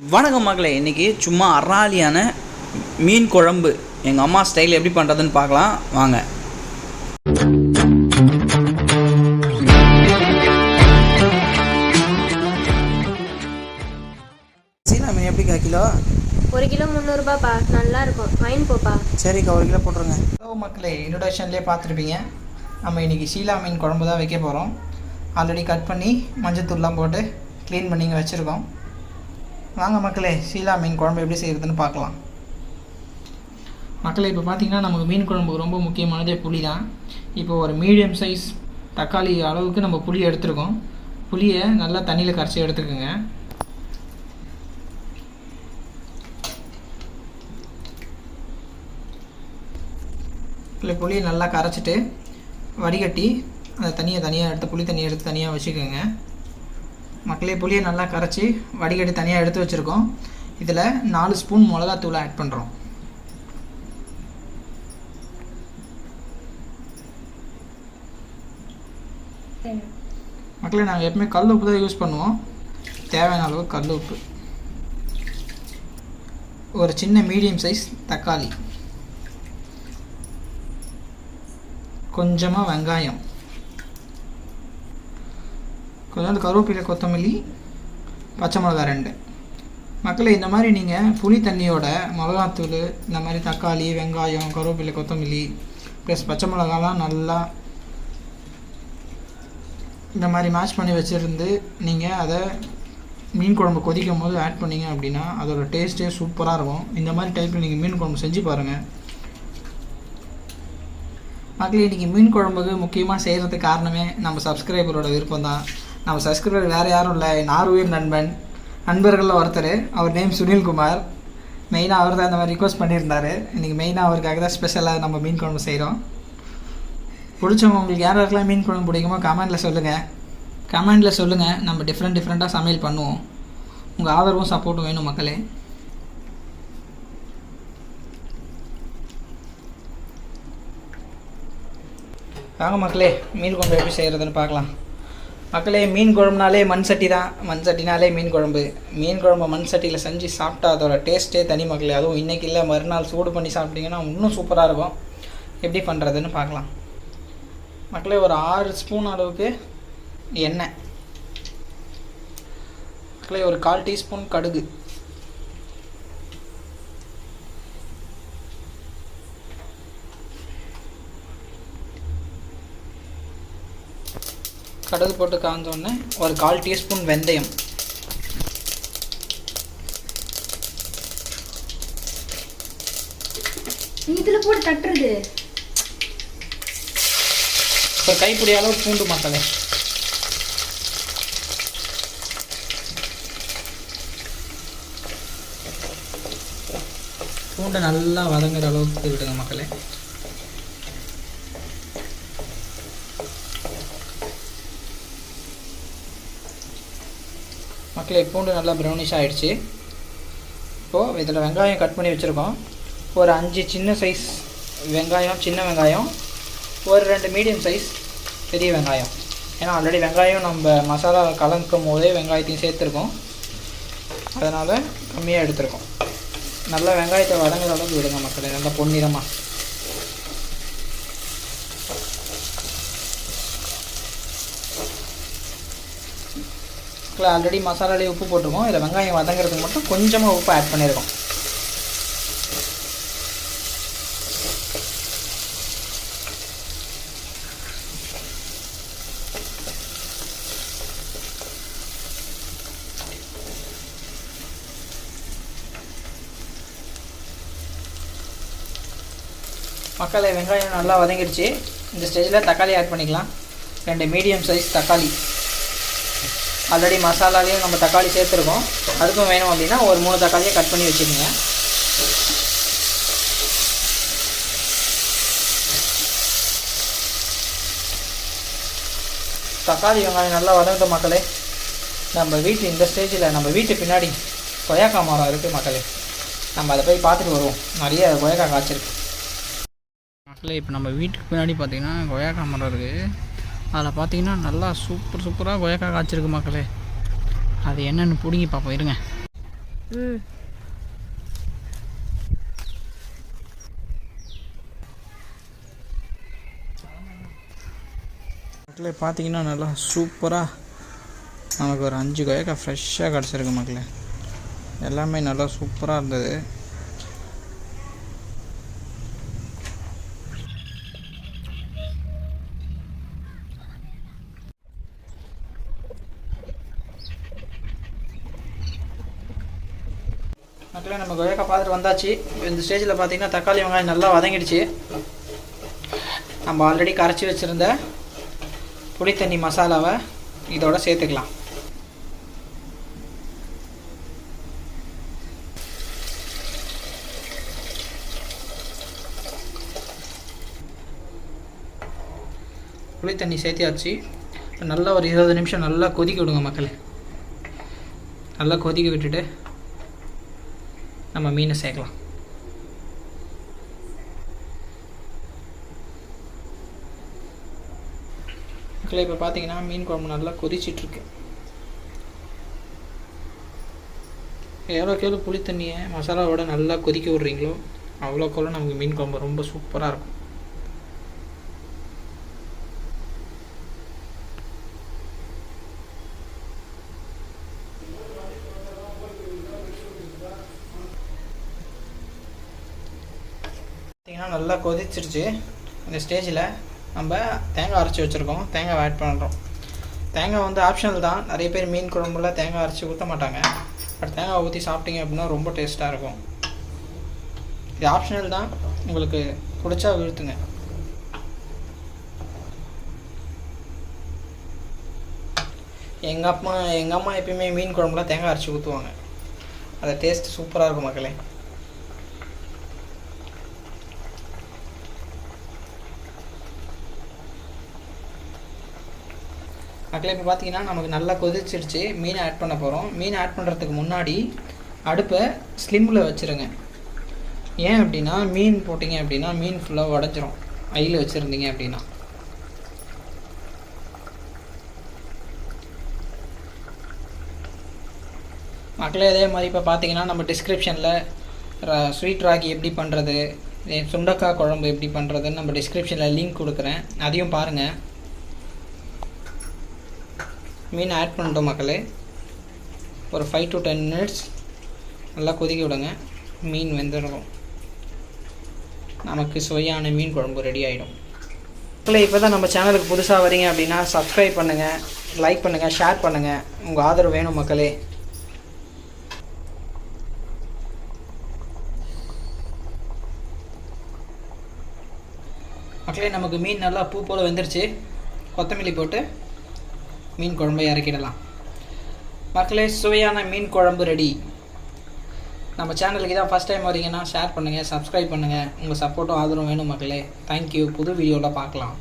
வணக்கம் மகளே இன்றைக்கி சும்மா அராலியான மீன் குழம்பு. எங்கள் அம்மா ஸ்டைல் எப்படி பண்ணுறதுன்னு பார்க்கலாம். வாங்க. சீனா மீன் எப்படிக்கா கிலோ? ஒரு கிலோ முந்நூறுபாப்பா. நல்லா இருக்கும். வாங்கி போப்பா. சரிக்கா ஒரு கிலோ போட்டுருங்க. ஹலோ மக்களே இன்ட்ரடக்ஷன்லேயே பார்த்துருப்பீங்க. நம்ம இன்றைக்கி ஷீலா மீன் குழம்பு தான் வைக்க போகிறோம் ஆல்ரெடி கட் பண்ணி மஞ்சத்தூள்லாம் போட்டு க்ளீன் பண்ணி இங்கே வச்சுருக்கோம். வாங்க மக்களே ஷீலா மீன் குழம்பு எப்படி செய்கிறதுன்னு பார்க்கலாம். மக்களே இப்போ பார்த்தீங்கன்னா நமக்கு மீன் குழம்புக்கு ரொம்ப முக்கியமானதே புளி தான். இப்போ ஒரு மீடியம் சைஸ் தக்காளி அளவுக்கு நம்ம புளி எடுத்துருக்கோம். புளியை நல்லா தண்ணியில் கரைச்சி எடுத்துக்கோங்க. இல்லை புளியை நல்லா கரைச்சிட்டு வடிகட்டி அந்த தண்ணியை தனியாக எடுத்து புளி தண்ணியை எடுத்து தனியாக வச்சுக்கோங்க. மக்களே புளியை நல்லா கரைச்சி வடிகட்டி தனியாக எடுத்து வச்சுருக்கோம். இதில் நாலு ஸ்பூன் மிளகாத்தூளை ஆட் பண்ணுறோம் மக்களே நாங்கள் எப்பவுமே கல் உப்பு தான் யூஸ் பண்ணுவோம். தேவையான அளவு கல் உப்பு. ஒரு சின்ன மீடியம் சைஸ் தக்காளி. கொஞ்சமாக வெங்காயம். கொஞ்சோண்டு கருவேப்பிலை கொத்தமல்லி பச்சை மிளகா ரெண்டு. மக்களை இந்த மாதிரி நீங்கள் புளி தண்ணியோட மிளகாத்தூள் இந்த மாதிரி தக்காளி வெங்காயம் கருவேப்பிலை கொத்தமல்லி ப்ளஸ் பச்சை மிளகாலாம் நல்லா இந்த மாதிரி மேட்ச் பண்ணி வச்சுருந்து நீங்கள் அதை மீன் குழம்பு கொதிக்கும் போது ஆட் பண்ணீங்க அப்படின்னா அதோட டேஸ்ட்டே சூப்பராக இருக்கும். இந்த மாதிரி டைப்பில் நீங்கள் மீன் குழம்பு செஞ்சு பாருங்கள் மக்களே இன்றைக்கி மீன் குழம்புக்கு முக்கியமாக செய்கிறதுக்கு காரணமே நம்ம சப்ஸ்கிரைபரோட விருப்பம் தான் நம்ம சப்ஸ்கிரைபர் வேறு யாரும் இல்லை. என் ஆர்வீர் நண்பன் நண்பர்களில் ஒருத்தர் அவர் நேம் சுனில்குமார். மெயினாக அவர் தான் இந்த மாதிரி ரிக்வஸ்ட் பண்ணியிருந்தார். இன்றைக்கி மெயினாக அவருக்காக தான் ஸ்பெஷலாக நம்ம மீன் குழம்பு செய்கிறோம் பிடிச்சவங்க உங்களுக்கு யார் யாருக்கெல்லாம் மீன் குழம்பு பிடிக்குமோ கமெண்டில் சொல்லுங்கள் கமெண்டில் சொல்லுங்கள் நம்ம டிஃப்ரெண்ட் டிஃப்ரெண்ட்டாக சமையல் பண்ணுவோம். உங்கள் ஆதரவும் சப்போர்ட்டும் வேணும் மக்களே. வாங்க மக்களே மீன் குழம்பு எப்படி செய்கிறதுன்னு பார்க்கலாம். மக்களே மீன் குழம்புனாலே மண் சட்டி தான் மண் சட்டினாலே மீன் குழம்பு. மீன் குழம்பு மண் சட்டியில் செஞ்சு சாப்பிட்டா அதோட டேஸ்ட்டே தனி மக்களே. அதுவும் இன்றைக்கி இல்லை மறுநாள் சூடு பண்ணி சாப்பிட்டீங்கன்னா இன்னும் சூப்பராக இருக்கும். எப்படி பண்ணுறதுன்னு பார்க்கலாம். மக்களே ஒரு ஆறு ஸ்பூன் அளவுக்கு எண்ணெய். மக்களே ஒரு கால் டீஸ்பூன் கடுகு. கடுகு போட்டு காஞ்சோடனே ஒரு கால் டீஸ்பூன் வெந்தயம். இதில் போட்டு தட்டுறது. ஒரு கைப்பிடி அளவு பூண்டு மக்களே பூண்டை நல்லா வதங்குற அளவுக்கு விடுங்க மக்களே. மக்களே பூண்டு நல்லா ப்ரௌனிஷ் ஆகிடுச்சு இப்போது இதில் வெங்காயம் கட் பண்ணி வச்சுருக்கோம். ஒரு அஞ்சு சின்ன சைஸ் வெங்காயம் சின்ன வெங்காயம். ஒரு ரெண்டு மீடியம் சைஸ் பெரிய வெங்காயம். ஏன்னா ஆல்ரெடி வெங்காயம் நம்ம மசாலா கலக்கும் போதே வெங்காயத்தையும் சேர்த்துருக்கோம். அதனால் கம்மியாக எடுத்துருக்கோம். நல்லா வெங்காயத்தை வதங்குற அளவுக்கு விடுங்க மக்களே நல்லா பொன்னிறமாக ஆல்ரெடி மசாலாலேயே உப்பு போட்டிருக்கோம் இதில் வெங்காயம் வதங்கிறதுக்கு மட்டும் கொஞ்சமாக உப்பு ஆட் பண்ணியிருக்கோம் மக்களை வெங்காயம் நல்லா வதங்கிடுச்சு. இந்த ஸ்டேஜில் தக்காளி ஆட் பண்ணிக்கலாம். ரெண்டு மீடியம் சைஸ் தக்காளி. ஆல்ரெடி மசாலாவையும் நம்ம தக்காளி சேர்த்துருக்கோம். அதுக்கும் வேணும் அப்படின்னா ஒரு மூணு தக்காளியை கட் பண்ணி வச்சுக்கோங்க. தக்காளி வெங்காயம் நல்லா வதங்கிட்ட மக்களே. நம்ம வீட்டு இந்த ஸ்டேஜில் நம்ம வீட்டு பின்னாடி கொய்யாக்காய் மரம் இருக்குது மக்களே. நம்ம அதை போய் பார்த்துட்டு வருவோம். நிறைய கொய்யாக்காய் காய்ச்சிருக்கு. மக்களே இப்போ நம்ம வீட்டுக்கு பின்னாடி பார்த்தீங்கன்னா கொய்யாக்காய் மரம் இருக்குது அதில் பார்த்தீங்கன்னா நல்லா சூப்பர் சூப்பராக கொய்யாக்கா காய்ச்சிருக்கு மக்களே. அது என்னென்னு பிடுங்கி பார்ப்போம் இருங்க. ம். மக்களே பார்த்தீங்கன்னா நல்லா சூப்பராக நமக்கு ஒரு அஞ்சு கொயக்காய் ஃப்ரெஷ்ஷாக கிடச்சிருக்கு மக்களே. எல்லாமே நல்லா சூப்பராக இருந்தது. மக்களே நம்ம கொயக்காய் பார்த்துட்டு வந்தாச்சு. இந்த ஸ்டேஜில் பார்த்தீங்கன்னா தக்காளி வெங்காயம் நல்லா வதங்கிடுச்சு. நம்ம ஆல்ரெடி கரைச்சி வச்சுருந்த புளி தண்ணி மசாலாவை இதோட சேர்த்துக்கலாம். புளி தண்ணி சேர்த்தியாச்சு. நல்லா ஒரு இருபது நிமிஷம் நல்லா கொதிக்க விடுங்க மக்களே. நல்லா கொதிக்க விட்டுட்டு நம்ம மீனை சேர்க்கலாம். மக்களை இப்போ பார்த்தீங்கன்னா மீன் குழம்பு நல்லா கொதிச்சிட்ருக்கு. எவ்வளோக்கு எவ்வளோ புளி தண்ணியை மசாலாவோட நல்லா கொதிக்க விட்றீங்களோ அவ்வளோக்கெவ்வளோ நமக்கு மீன் குழம்பு ரொம்ப சூப்பராக இருக்கும். பார்த்தீங்கன்னா நல்லா கொதிச்சிருச்சு. இந்த ஸ்டேஜில் நம்ம தேங்காய் அரைச்சி வச்சுருக்கோம். தேங்காய் ஆட் பண்ணுறோம் தேங்காய் வந்து ஆப்ஷனல் தான். நிறைய பேர் மீன் குழம்புல தேங்காய் அரைச்சி ஊற்ற மாட்டாங்க. பட் தேங்காய் ஊற்றி சாப்பிட்டீங்க அப்படின்னா ரொம்ப டேஸ்ட்டாக இருக்கும். இது ஆப்ஷனல் தான். உங்களுக்கு பிடிச்சா விழுத்துங்க எங்கள் அம்மா எங்கள் அம்மா எப்பயுமே மீன் குழம்புல தேங்காய் அரைச்சி ஊற்றுவாங்க அதை டேஸ்ட் சூப்பராக இருக்கும் மக்களே. மக்களே இப்போ பார்த்தீங்கன்னா நமக்கு நல்லா கொதிச்சிருச்சு. மீனை ஆட் பண்ண போகிறோம் மீன் ஆட் பண்ணுறதுக்கு முன்னாடி அடுப்பை ஸ்லிம்மில் வச்சுருங்க. ஏன் அப்படின்னா மீன் போட்டிங்க அப்படின்னா மீன் ஃபுல்லாக உடஞ்சிரும். ஐயில் வச்சுருந்தீங்க அப்படின்னா. மக்களே அதே மாதிரி இப்போ பார்த்தீங்கன்னா நம்ம டிஸ்கிரிப்ஷனில் ஸ்வீட் ராகி எப்படி பண்ணுறது சுண்டக்காய் குழம்பு எப்படி பண்ணுறதுன்னு நம்ம டிஸ்கிரிப்ஷனில் லிங்க் கொடுக்குறேன். அதையும் பாருங்கள் மீன் ஆட் பண்ணிட்டோம் மக்களே. ஒரு ஃபைவ் டு டென் மினிட்ஸ் நல்லா கொதிக்க விடுங்க. மீன் வெந்துடும் நமக்கு சுவையான மீன் குழம்பு ரெடி ஆகிடும் மக்களே இப்போ தான் நம்ம சேனலுக்கு புதுசாக வரீங்க அப்படின்னா சப்ஸ்கிரைப் பண்ணுங்கள் லைக் பண்ணுங்கள் ஷேர் பண்ணுங்கள் உங்கள் ஆதரவு வேணும் மக்களே. மக்களே நமக்கு மீன் நல்லா பூ போல் வெந்துருச்சு. கொத்தமல்லி போட்டு மீன் குழம்பை இறக்கிடலாம். மக்களே சுவையான மீன் குழம்பு ரெடி நம்ம சேனலுக்கு தான் ஃபஸ்ட் டைம் வரீங்கன்னா ஷேர் பண்ணுங்கள் சப்ஸ்கிரைப் பண்ணுங்கள் உங்கள் சப்போர்ட்டும் ஆதரவும் வேணும் மக்களே. தேங்க்யூ புது வீடியோவில் பார்க்கலாம்.